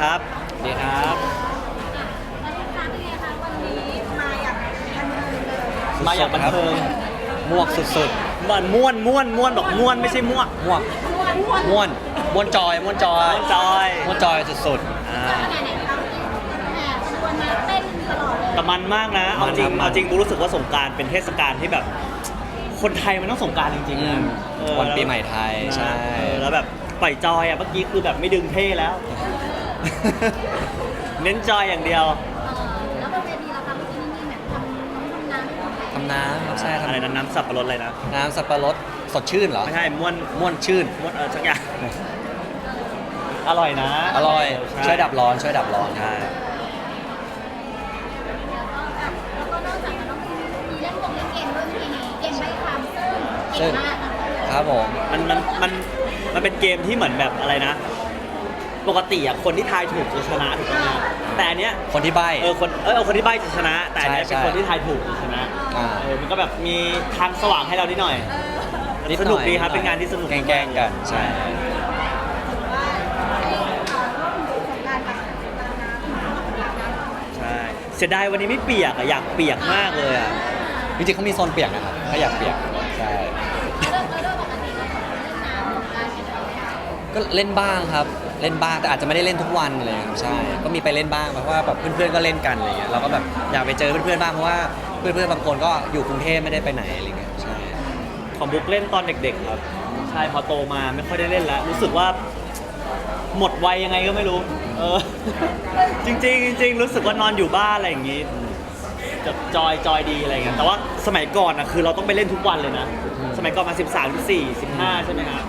ครับดีครับวันนี้ค้างเป็นไงคะวันนี้มาอย่างบันเทิงเลยมาอย่างบันเทิงมวกสุดมันม่วนม่วนม่วนบอกม่วนไม่ใช่ม่วกๆม่วกม้วนม้วนม่วนม่วนจอยม่วนจอยม่วนจอยม่วนจอยสุดอ่าขนาดไหนคะแห่ขบวนมาเต้นตลอดเลยแต่มันมากนะเอาจริงมันนะเอาจริงบูรู้สึกว่าสงกรารเป็นเทศกาลที่แบบ คนไทยมันต้องสงกรารจริงๆๆอืนะมเออวันปีใหม่ไทยนะใช่เออแล้วแบบปล่อยจอยอะเมื่อกี้คือแบบไม่ดึงเท่แล้ว เน้นจอยอย่างเดียวเออแล้วบนเวทีเราทำเมื่อกี้นี่มีแบบทำน้ำทำน้ำให้ทำน้ำครับใช่อะไรทำนะน้ำสับปะรดอะไรนะน้ำสับปะรดสดชื่นเหรอไม่ใช่ม่วนม่วนชื่นม่วนเออสักอย่างอร่อยนะอร่อยใช่วยดับร้อนช่วยดับร้อนใช่แล้วก็นอกจากนั้นเรามีเล่นวงเล่นเกมด้วยมีเกมใบคำซึ่งเก่งมากนะครับผมมันมันมันมันเป็นเกมที่เหมือนแบบอะไรนะ ปกติอะคนที่ทายถูกจะชนะถูกต้องไหมแต่อันเนี้ยคนที่ใบ้เออคนเออเอาคนที่ใบ้จะชนะ แต่อันเนี้ยใช่เป็นใช่คนที่ทายถูกจะชนะอ่า เออมันก็แบบมีทางสว่างให้เรานิดหน่อย นิดหสน่อยนุกดีครับดหเป็นงานที่สนุก แกล้งๆกันใช่ว่าให้เอ่อร่วมสงกรารกับน้ำน้ำใช่เสียดายวันนี้ไม่เปียกอะอยากเปียกมากเลยอะจริงๆเขามีโซนเปียกนะครับถ้าอยากเปียกใช่เริ่มเริ่มปกติเราเล่นน้ำสงกรารกันไหมก็เล่นบ้างครับ เล่นบ้างแต่อาจจะไม่ได้เล่นทุกวันเลยครับใช่ก็มีไปเล่นบ้างเพราะว่าแบบเพื่อนๆก็เล่นกันอะไรเงี้ยเราก็แบบอยากไปเจอเพื่อนๆบ้างเพราะว่าเพื่อนๆบางคนก็อยู่กรุงเทพไม่ได้ไปไหนอะไรเงี้ยใช่ ของบุ๊กเล่นตอนเด็ก ๆ ครับ ใช่พอโตมาไม่ค่อยได้เล่นแล้ว รู้สึกว่า หมดวัยยังไงก็ไม่รู้ เออ จริงๆจริงๆรู้สึกว่านอนอยู่บ้านอะไรอย่างงี้จะจอยจอยดีอะไรเงี้ยแต่ว่าสมัยก่อนนะคือเราต้องไปเล่นทุกวันเลยนะ สมัยก่อนมา 13 14 15 ใช่ไหมฮะ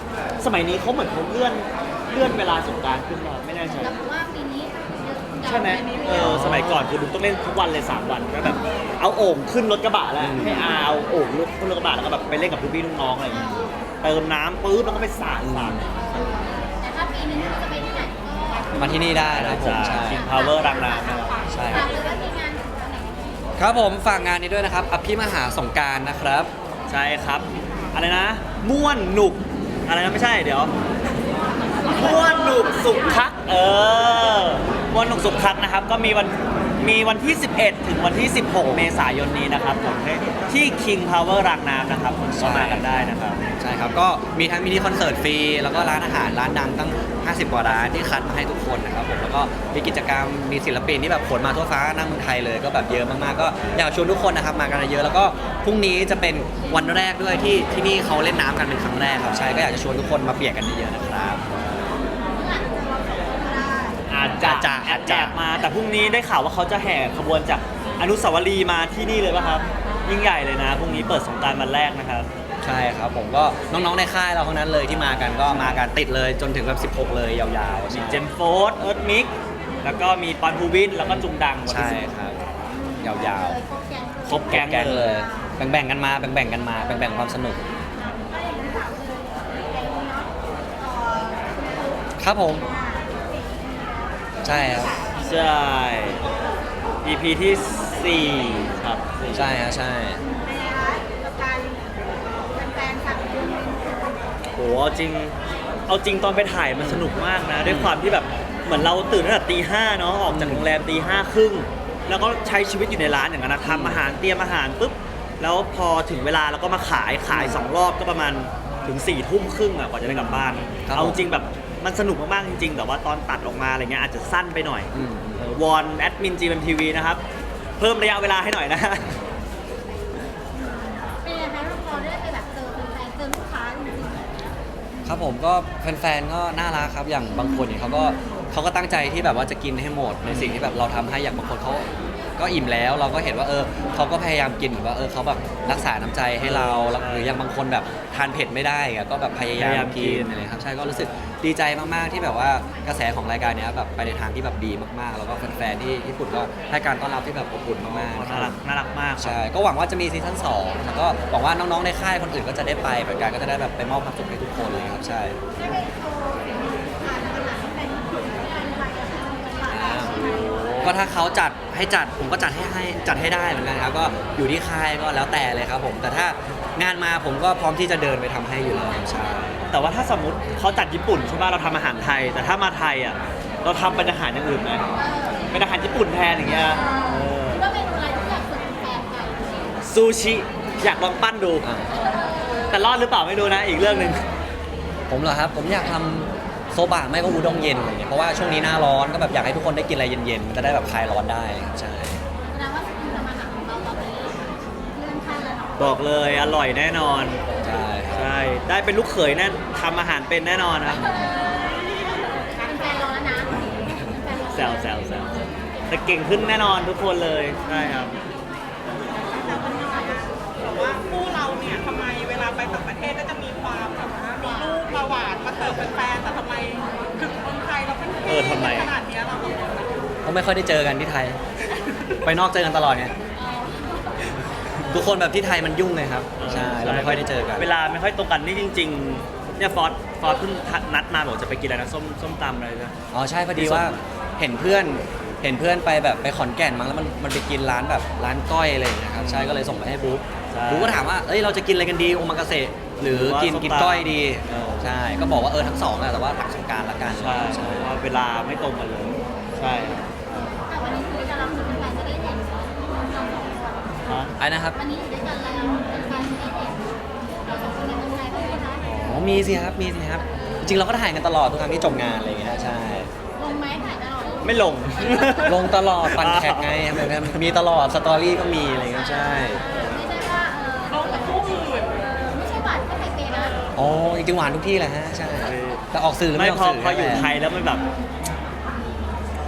สมัยนี้เขาเหมือนเขาเลื่อน เลื่อนเวลาสงกรารขึ้นมาไม่แน่ใจแล้วว่าปีนี้ใช่ไหมเออสมัยก่อนคือบุ๊กต้องเล่นทุกวันเลย 3 วันก็แบบเอาโอ่งขึ้นรถกระบะแล้วอืมให้อาเอาโอ่งลุกขึ้นรถกระบะแล้วก็แบบไปเล่นกับพี่ๆน้องๆอะไรอย่างเงี้ยเติมน้ำปุ๊บแล้วก็ไปสาดสาดแต่ถ้าปีนี้จะไปที่ไหนก็มาที่นี่ได้นะครับผมจากใช่ คิงพาวเวอร์รังน้ำนะครับ ใช่ ฝากเลยว่าทีมงานวันไหนครับผมฝากงานนี้ด้วยนะครับอภิมหาสงกรารนะครับ ใช่ครับ อะไรนะ ม่วนหนุก อะไรนะ ไม่ใช่เดี๋ยว ม่วนหนุกสุขคัก เออม่วนหนุกสุขคักนะครับ ก็มีวันมีวันที่ 11 ถึงวันที่ 16 เมษายนนี้นะครับผมที่ King Power รางน้ำนะครับผมก็มากันได้นะครับ ใช่ครับ ก็มีทั้งมินิคอนเสิร์ตฟรี แล้วก็ร้านอาหารร้านดังตั้ง 50 กว่าร้านที่คัดมาให้ทุกคนนะครับผม แล้วก็มีกิจกรรมมีศิลปินที่แบบขนมาทั่วฟ้าหน้าเมืองไทยเลยก็แบบเยอะมากๆ ก็อยากชวนทุกคนนะครับมากันเยอะ แล้วก็พรุ่งนี้จะเป็นวันแรกด้วยที่ที่นี่เขาเล่นน้ำกันเป็นครั้งแรกครับ ใช่ ก็อยากจะชวนทุกคนมาเปียกกันเยอะๆนะครับ อาจจะอาจจะอาจจะอาจจะมา แต่พรุ่งนี้ได้ข่าวว่าเขาจะแห่ขบวนจากอนุสาวรีย์มาที่นี่เลยป่ะครับ ยิ่งใหญ่เลยนะพรุ่งนี้เปิดสงกรารวันแรกนะครับ ใช่ครับผมก็น้องๆในค่ายเราทั้งนั้นเลยที่มากันก็มากันติดเลยจนถึงแบบ16 เลยยาวๆมีใช่เจมส์โฟร์เอิร์ธมิกแล้วก็มีปอนภูวินแล้วก็จุงดังวันใช่ที่สิบครับ ยาวเลยโปรแกรมครบๆแก๊งเลเลย ย แบ่งๆกันมา แบ่งๆกันมา แบ่งๆความสนุก ครับผม ใช่ครับ ใช่ EP ที่ 4 ครับใช่ฮะใช่กับการแฟนๆสั่งดูโหเอาจริง เอาจริงตอนไปถ่ายมันสนุกมากนะ ด้วยความที่แบบเหมือนเราตื่นตั้งแต่ตีห้าเนาะออกจากโรงแรมตีห้าครึ่งแล้วก็ใช้ชีวิตอยู่ในร้านอย่างนั้นนะทำอาหารเตรียมอาหารปุ๊บแล้วพอถึงเวลาเราก็มาขายขายสองรอบก็ประมาณถึง4ี่ทุ่มครึ่งอะกว่าจะได้กลับบ้าน ครับเอาจริงแบบ มันสนุกมากๆจริงๆ แต่ว่าตอนตัดออกมาอะไรเงี้ยอาจจะสั้นไปหน่อยอืมเออวอนแอดมิน GMTV นะครับ เพิ่มระยะเวลาให้หน่อยนะ เป็นยังไงคะพอได้ไปแบบเจอแฟนๆเจอลูกค้าจริงครับผมก็แฟนๆก็น่ารักครับอย่างบางคนเนี่ยเขาก็เขาก็ตั้งใจที่แบบว่าจะกินให้หมดในสิ่งที่แบบเราทำให้อย่างบางคนเขาก็อิ่มแล้ว เราก็เห็นว่าเออเขาก็พยายามกินหรือว่าเออเขาแบบรักษาน้ำใจให้เราแล้วหรืออย่างบางคนแบบทานเผ็ดไม่ได้อะก็แบบพยายาพยายามมกิกินน อะไรครับใช่ก็รู้สึก ดีใจมากๆที่แบบว่ากระแสของรายการเนี้ยแบบไปในทางที่แบบดีมากๆ แล้วก็แฟนๆที่ญี่ปุ่นก็ให้การต้อนรับที่แบบอบอุ่นมากๆนะคน่ารัรับกน่ารักมากครับ ใช่ก็หวังว่าจะมีซีซั่นสองแล้วก็หวังว่าน้องๆในค่ายคนอื่นก็จะได้ไปเหมือนกันก็จะได้แบบไปมอบความสุขให้ทุกคนเลยครับใช่ๆได้ไปโชว์ ก็ถ้าเขาจัดให้จัดผมก็จัดให้ให้จัดให้ได้เหมือนกันครับก็อยู่ที่ค่ายก็แล้วแต่เลยครับผมแต่ถ้างานมาผมก็พร้อมที่จะเดินไปทำให้อยู่แล้วใช่แต่ว่าถ้าสมมติเขาจัดญี่ปุ่นใช่ป่ะเราทำอาหารไทย แต่ถ้ามาไทยอะเราทำเป็นอาหารอย่างอื่นไหมเป็นอาหารญี่ปุ่นแทนอย่างเงี้ยเออคิดว่าเมนูอะไรที่อยากฝึกแฟนกันซูชิอยากลองปั้นดู อะแต่รอดหรือเปล่าไม่รู้นะอีกเรื่องหนึ่งผมเหรอครับผมอยากทำ โซบะไม่ก็อูด้งเย็นอะไรเงี้ยเพราะว่าช่วงนี้หน้าร้อนก็แบบอยากให้ทุกคนได้กินอะไรเย็นๆมันจะได้แบบคลายร้อนได้ครับใช่แสดงว่าสกิลทำอาหารของเราตอนนี้เลื่อนขั้นแล้วเนาะบอกเลยอร่อยแน่นอน ใช่ครับ ใช่ ได้เป็นลูกเขยแน่ทำอาหารเป็นแน่นอนครับ เป็นแฟนรอแล้วนะเป็นแฟนรอแซวแซวแซวแต่เก่งขึ้นแน่นอนทุกคนเลยใช่ครับ แต่ว่าคู่เราเนี่ยทำไมเวลาไปต่างประเทศก็จะมีความแบบ ว่ามีรูปมาหวานมาเสิร์ฟแฟนๆแต่ทำไมถึงเมืองไทยเราเป็นเออทำไม ขนาดเนี้ยเราแบบว่าเพราะไม่ค่อยได้เจอกันที่ไทย ไปนอกเจอกันตลอดไงทุกคนแบบที่ไทยมันยุ่งเลยครับใช่เราไม่ค่อยได้เจอกันเวลาไม่ค่อยตรงกันนี่จริง ๆ เนี่ยฟอสฟอสเพิ่งนัดมาบอกจะไปกินอะไรนะส้มส้มตำอะไรนะ อ๋อใช่พอดีว่าเห็นเพื่อนเห็นเพื่อนไปแบบไปขอนแก่นมั้งแล้วมันมันไปกินร้านแบบร้านก้อยอะไรอย่างเงี้ยครับใช่ก็เลยส่งไปให้บุ๊กใช่ บุ๊กก็ถามว่าเอ้ยเราจะกินอะไรกันดีโอมากาเสะ หรือหรือว่ากินส้มกินตำก้อยดีเออ ใช่ก็บอกว่าเออทั้งสองแหละแต่ว่าหลักสงกรารละกันใช่เพราะว่าเวลาไม่ตรงกันเลยใช่ครับแต่วันนี้คือจะรับถึงแฟนจะได้เห็นเราสองคนฮะ ไอ้นะครับวันนี้อยู่ด้วยกันแล้วเป็นแฟนจะได้เห็นเราสองคนในเมืองไทยด้วยนะคะอ๋อมีสิครับมีสิครับ จริงๆเราก็ถ่ายกันตลอดทุกครั้งที่จบงานอะไรอย่างเงี้ยใช่ ลงไหมถ่ายตลอดไม่ลง ลงตลอดปันแท็กไงมีตลอดสตอรี่ก็มีอะไรอย่างเงี้ยใช่ไอ๋อจริงๆหวานทุกที่แหละฮะใช่แต่ออกสื่อหรือไม่ไม่ออกพอสื่อพออยู่แหละไทยแล้วมันแบบ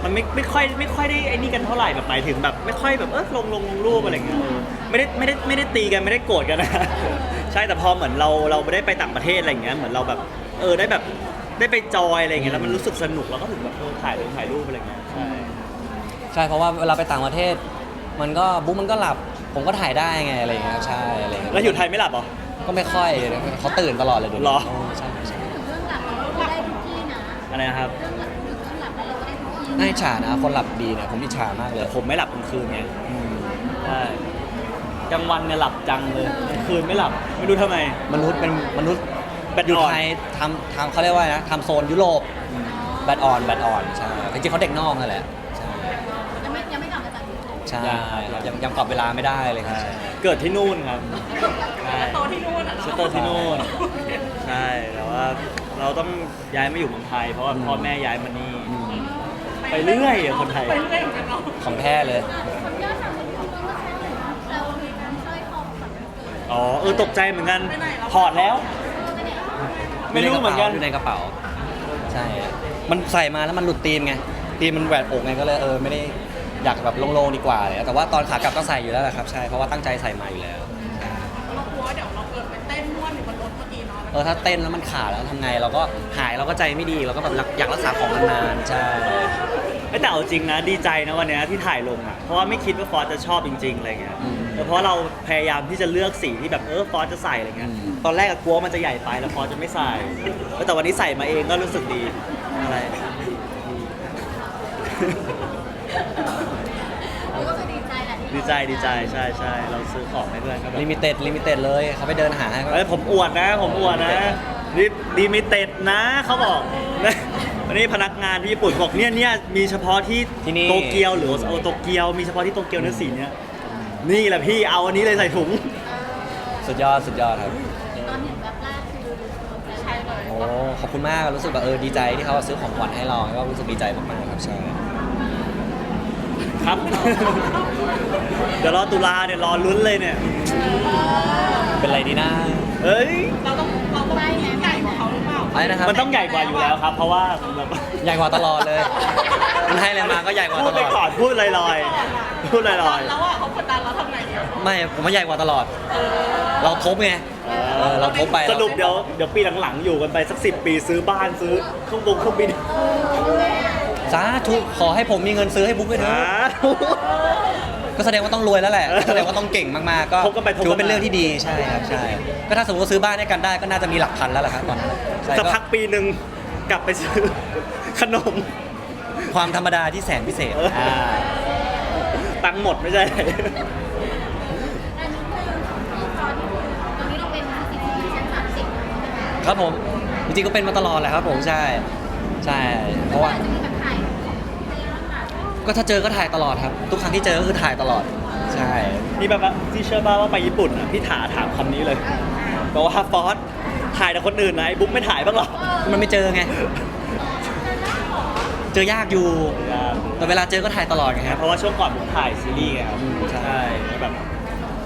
มันไม่ไม่ค่อยไม่ค่อยได้ไอ้นี่กันเท่าไหร่แบบหมายถึงแบบ ไม่ค่อยแบบเออลงลงลงรูปอะไรอย่างเงี้ยเออไม่ได้ไม่ได้ไม่ได้ตีกันไม่ได้โกรธกันนะ ใช่แต่พอเหมือนเราเราไม่ได้ไปต่างประเทศอะไรอย่างเงี้ยเหมือนเราแบบ เออได้แบบได้ไปจอยอะไรอย่างเงี้ยแล้วมันรู้สึกสนุกเราก็ถึงแบบเออถ่ายลงถ่ายรูปอะไรอย่างเงี้ยใช่ ใช่เพราะว่าเวลาไปต่างประเทศ มันก็บุ๊กมันก็หลับ ผมก็ถ่ายได้ไงอะไรอย่างเงี้ยครับใช่อะไรอย่างเงี้ยแล้วอยู่ไทยไม่หลับเหรอ ก็ไม่ค่อยเขาตื่นตลอดเลยเดี๋ยวหรนี้อ ใช่ใช่ถึงเรื่องหลับเราก็ได้ทุกที่นะอะไรนะครับ เรื่องหลับถึงเรื่องหลับแล้วเราก็ได้ทุกที่น่าอิจฉานะคนหลับดีเนี่ยผมอิจฉามากเลยแต่ผมไม่หลับกลางคืนไงอืมใช่กลางวันเนี่ยหลับจังเลยกลางคืนไม่หลับ ไม่รู้ทำไม มนุษย์เป็นมนุษย์แบตอยู่อ่อน ไทยทำทำเขาเรียกว่าอะไรนะทำโซนยุโรปแบดออนแบดออนใช่จริงๆเขาเด็กนอกนั่นแหละใช่ยังไม่ยังไม่กลับมาจากยุโรปใช่ครับยังยังปรับเวลาไม่ได้เลยครับใช่เกิดที่นู่นครับใช่โตที่นู่นอะเชตเตอร์ที่นู่นใช่แต่ว่าเราต้องย้ายมาอยู่เมืองไทย เพราะว่าพ่อแม่ย้ายมานี่อืมไปเรื่อยอะคนไทยไปเรื่อยเหมือนกันเนาะของแท้เลยคนยอดทำเป็นคนเมื่อเช้าเลยเรามีการสร้อยคอฝันเกิดอ๋อเออตกใจเหมือนกันถอดแล้ว ไม่ได้ไม่รู้เหมือนกันอยู่ในกระเป๋า ใช่ มันใส่มาแล้วมันหลุดตีนไง ตีนมันแหวกอกไงก็เลยเออไม่ได้อยากแบบโล่งๆดีกว่าเลยแต่ว่าตอนขากลับก็ใส่อยู่แล้วแหละครับ ใช่ เพราะว่าตั้งใจใส่มาอยู่แล้ว เนาะเออถ้าเต้นแล้วมันขาดแล้วทำไงเราก็หายเราก็ใจไม่ดีเราก็แบบอยากรักษาของนานๆใช่ เอ้ยแต่เอาจริงนะดีใจนะวันเนี้ยที่ถ่ายลงอะเพราะว่าไม่คิดว่าฟอสจะชอบจริงๆอะไรเงี้ยอืมเออเพราะเราพยายามที่จะเลือกสีที่แบบเออฟอสจะใส่อะไรเงี้ยอืม ตอนแรกอะกลัวมันจะใหญ่ไปแล้วฟอสจะไม่ใส่เออแต่วันนี้ใส่มาเองก็รู้สึกดีอะไร ก็คือดีใจแหละที่ ดี ใจดีใจใช่ใช่เราซื้อของให้เพื่อนก็แบบลิมิเต็ดลิมิเต็ดเลยเขาไปเดินหาให้ก็เอ้ยผมอวดนะ ผมอวดนะนี่ดีมิเต็ดนะเขาบอกนะวันนี้พนักงานที่ญี่ปุ่นบอกเนี่ยเนี่ยมีเฉพาะที่ที่นี่โตเกียวหรือโอโตเกียวมีเฉพาะที่โตเกียวเนื้อสีเนี้ยนี่แหละพี่เอาอันนี้เลยใส่ถุงสุดยอดสุดยอดครับตอนเห็นแบบแรกคือใช่เลยโอ้ขอบคุณมากรู้สึกแบบเออดีใจที่เขาซื้อของขวัญให้เราก็รู้สึกดีใจมากๆครับใช่ ครับ เดี๋ยวรอตุลาเนี่ยรอลุ้นเลยเนี่ย เป็นไรดีนะเฮ้ย เราต้องเราต้องยิ่งใหญ่กว่าเขาหรือเปล่าอะไรนะครับมันต้องใหญ่กว่าอยู่แล้วครับ เพราะว่าแบบใหญ่กว่าตลอดเลย มันให้อะไรมาก็ใหญ่กว่าพูตดไปลอดก่อนพูดลอยๆ พูดลอยแล้วอะเขากดดันเราทำไงดีไม่ผมว่าใหญ่กว่าตลอด เราทบไงๆเออเราทบไปสรุปเดี๋ยวเดี๋ยวปีหลังๆ อยู่กันไปสักสิปีซื้อบ้านซื้อเครื่องบงเครื่องบิน สาธุขอให้ผมมีเงินซื้อให้บุ๊กด้วยเถนะอะก็แสดงว่าต้องรวยแล้วแหละก็แสดงว่าต้องเก่งมากๆก็ทบกันไปทบกันมา ถือว่าเป็นเรื่องที่ดีใช่ครับใช่ก็ถ้าสมมติว่าซื้อบ้านให้กันได้ก็น่าจะมีหลักพันแล้วล่ะครับตอนนั้นใช่สักก็พักปีหนึ่งกลับไปซื้อ ขนม ความธรรมดาที่แสนพิเศษเอออ่อ่าตังค์หมดไม่ใช่ อันนี้คือที่ตอนตอนนี้เราเป็นสิทธิชั้นสามสิบครับผมจริงๆก็เป็นมาตลอดแหละครับผมใช่ใช่เพราะว่าจะมีแบบถ่าย ก็ถ้าเจอก็ถ่ายตลอดครับ ทุกครั้งที่เจอก็คือถ่ายตลอด ใช่ นี่แบบว่าที่เชื่อป่าว่าไปญี่ปุ่นอะพี่ถาถามคำนี้เลยบอกว่าฟอสถ่ายแต่คนอื่นนะไอ้บุ๊กไม่ถ่ายบ้างเหรอมันไม่เจอไง เจอยากอยู่ยากแต่เวลาเจอก็ถ่ายตลอดไงครับเพราะว่าช่วงก่อนบุ๊กถ่ายซีรีส์ไงครับอืมใช่แล้วแบบ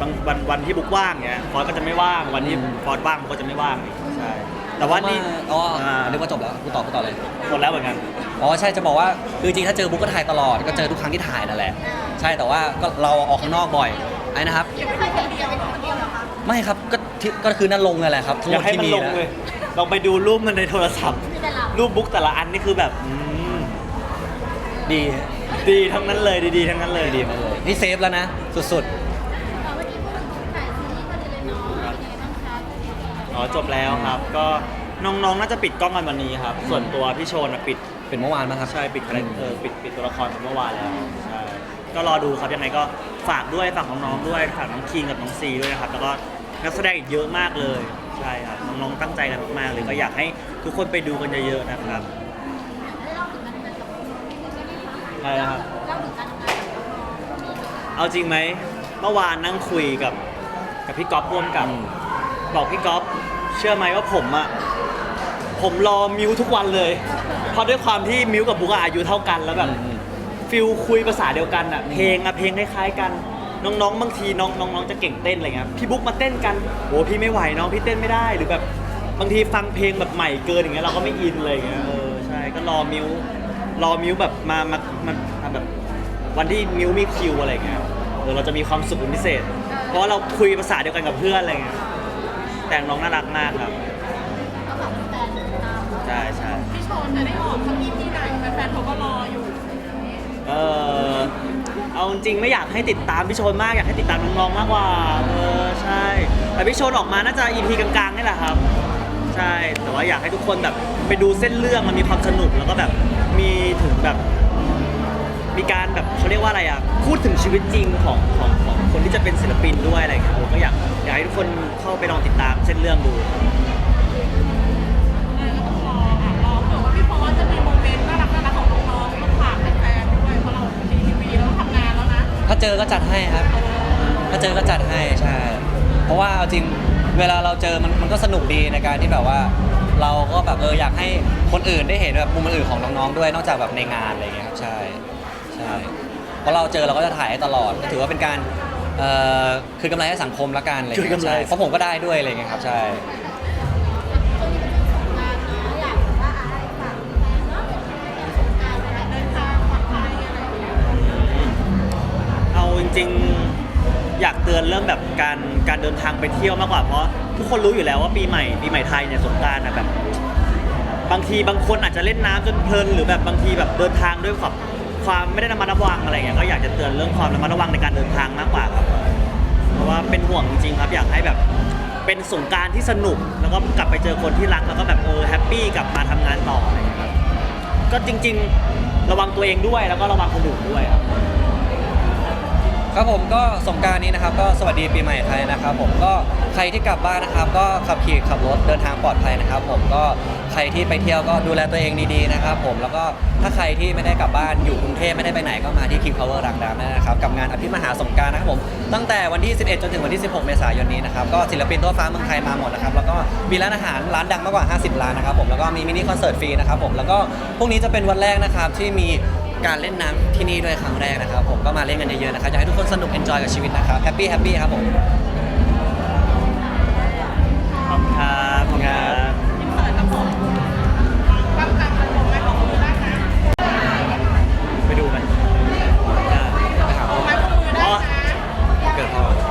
บางวันวันที่บุ๊กว่างเงี้ยฟอสก็จะไม่ว่างวันที่อืมฟอสว่างบุ๊กก็จะไม่ว่างอีกใช่ แต่ว่านี่อ๋ออ่า นึกว่าจบแล้วกูต่อกูต่อเลย หมดแล้วเหมือนกัน อ๋อใช่จะบอกว่าคือจริงๆถ้าเจอบุ๊กก็ถ่ายตลอดก็เจอทุกครั้งที่ถ่ายนั่นแหละ ใช่แต่ว่าก็เราออกข้างนอกบ่อยไอ้นะครับ ยังไม่เคยเห็นเดียวเป็นคนเดียวเหรอคะไม่ครับก็ที่ก็คือนั่นลงนั่นแหละครับทั้งอหมยากดให้ที่มันมีลงนะเลยลองไปดูรูปมันในโทรศัพท์ มีแต่เรารูปบุ๊กแต่ละอันนี่คือแบบอืมดีดีทั้งนั้นเลยดีๆทั้งนั้นเลยดีมากเลยนี่เซฟแล้วนะสุด อ๋อจบแล้วครับ ก็น้องๆน่าจะปิดกล้องกันวันนี้ครับ ส่วนตัวพี่โชนอะปิดๆเป็นเมื่อวานมั้งครับใช่ปิดคาแรคเตอร์ปิดปิดตัวละครเมื่อวานแล้วใช่ก็รอดูครับยังไงก็ฝากด้วยฝากน้องๆด้วยฝากน้องคิงกับน้องซีด้วยนะครับแล้วก็นักแสดงอีกเยอะมากเลยใช่ครับน้องๆตั้งใจกันมากๆเลยก็อยากให้ทุกคนไปดูกันเยอะๆนะครับได้เล่าถึงการทำงานกับน้องๆได้ไหมคะใช่ครับเล่าถึงการทำงานกับน้องเอาจริงไหมเมื่อวานนั่งคุยกับกับพี่ก๊อฟร่วมกับบอกพี่ก๊อฟ เชื่อไหมว่าผมอะผมรอมิวทุกวันเลย เพราะด้วยความที่มิวกับบุ๊กอะอายุเท่ากันแล้วแบบฟิลคุยภาษาเดียวกันอะเพลงอะเพลงคล้ายๆกัน น้องๆบางทีน้องน้องๆจะเก่งเต้นอะไรเงี้ยพี่บุ๊กมาเต้นกันโอ้พี่ไม่ไหวน้องพี่เต้นไม่ได้หรือแบบบางทีฟังเพลงแบบใหม่เกินอย่างเงี้ยเราก็ไม่อินเลยอย่างเงี้ยเออใช่ก็รอมิวรอมิวแบบมามามามาแบบวันที่มิวมีคิวอะไรเงี้ยเออเราจะมีความสุขเป็นพิเศษ เพราะว่าเราคุยภาษาเดียวกันกับเพื่อนอะไรเงี้ย แต่น้องน่ารักมากครับ ก็ฝากแฟนๆติดตามใช่ใช่พี่โชนจะได้ออกสักทีที่ไหนแฟนๆเขาก็รออยู่เออเอาจริงๆไม่อยากให้ติดตามพี่โชนมากอยากให้ติดตามน้องๆมากกว่า เออใช่ แต่พี่โชนออกมาน่าจะ EP กลางๆนี่แหละครับ ใช่แต่ว่าอยากให้ทุกคนแบบไปดูเส้นเรื่องมันมีความสนุกแล้วก็แบบมีถึงแบบ มีการแบบเขาเรียกว่าอะไรอะพูดถึงชีวิตจริงของของของคนที่จะเป็นศิลปินด้วยอะไรอย่างเงี้ยผมก็อยากอยากให้ทุกคนเข้าไปลองติดตามเส้นเรื่องดูเลยก็ต้องรออะรอเผื่อว่าพี่โฟสจะมีโมเมนต์น่ารักน่ารักของน้องๆต้องฝากแฟนๆด้วยเพราะเราทีวีแล้วทำงานแล้วนะถ้าเจอก็จัดให้ครับ ถ้าเจอก็จัดให้ใช่ เพราะว่าเอาจริงเวลาเราเจอมันมันก็สนุกดีในการที่แบบว่า เราก็แบบเอออยากให้คนอื่นได้เห็นแบบมุมอื่นของน้องๆด้วยนอกจากแบบในงานอะไรอย่างเงี้ยครับใช่ ใช่เพราะเราเจอเราก็จะถ่ายให้ตลอดก็ถือว่าเป็นการเอ่อคืนกำไรให้สังคมละกันอะไรอย่างคืเงี้นยกำไร ใช่เพราะผมก็ได้ด้วยอะไรอย่างเงี้ยครับใช่ช่วงนี้เป็นช่วงสงกรานต์เนาะอยากว่าอะไรฝากแฟนเนาะสงกรานต์อะไรเดินทางปลอดภัยอะไรอย่างเงี้ยเอาจริงๆ อยากเตือนเรื่องแบบการการเดินทางไปเที่ยวมากกว่าเพราะทุกคนรู้อยู่แล้วว่าปีใหม่ปีใหม่ไทยเนี่ยสงกรารนะแบบบางทีบางคนอาจจะเล่นน้ำจนเพลินหรือแบบบางทีแบบเดินทางด้วยความ ความไม่ได้ระมัดระวังอะไรเงี้ยก็อยากจะเตือนเรื่องความระมัดระวังในการเดินทางมากกว่าครับ เพราะว่าเป็นห่วงจริงๆครับอยากให้แบบเป็นสงกรารที่สนุก แล้วก็กลับไปเจอคนที่รักแล้วก็แบบเออแฮปปี้กลับมาทำงานต่ออะไรเงี้ยครับก็จริง ๆ ระวังตัวเองด้วยแล้วก็ระวังคนอื่นด้วยครับ ครับผมก็สงกรารนี้นะครับก็สวัสดีปีใหม่ไทยนะครับ ผมก็ใครที่กลับบ้านนะครับ ก็ขับขี่ขับรถเดินทางปลอดภัยนะครับ ผมก็ใครที่ไปเที่ยวก็ดูแลตัวเองดีๆนะครับ ผมแล้วก็ถ้าใครที่ไม่ได้กลับบ้านอยู่กรุงเทพไม่ได้ไปไหนก็มาที่ King Power รังดำได้นะครับกับงานอภิมหาสงกรารนะครับผมตั้งแต่วันที่ 11 จนถึงวันที่ 16 เมษายนนี้นะครับก็ศิลปินทั่วฟ้าเมืองไทยมาหมดนะครับแล้วก็มีร้านอาหารร้านดังมากกว่า 50 ร้านนะครับผมแล้วก็มีมินิคอนเสิร์ตฟรีนะครับผมแล้วก็พรุ่งนี้จะเป็นวันแรกนะครับที่มี การเล่นน้ำที่นี่ด้วยครั้งแรกนะครับ ผมก็มาเล่นกันเยอะๆนะครับอยากให้ทุกคนสนุกเอนจอยกับชีวิตนะครับแฮปปี้แฮปปี้ครับผม ขอบคุณครับขอบคุณครับ ไปดูไหมได้ไปหาอ๋อเกิดพ่อ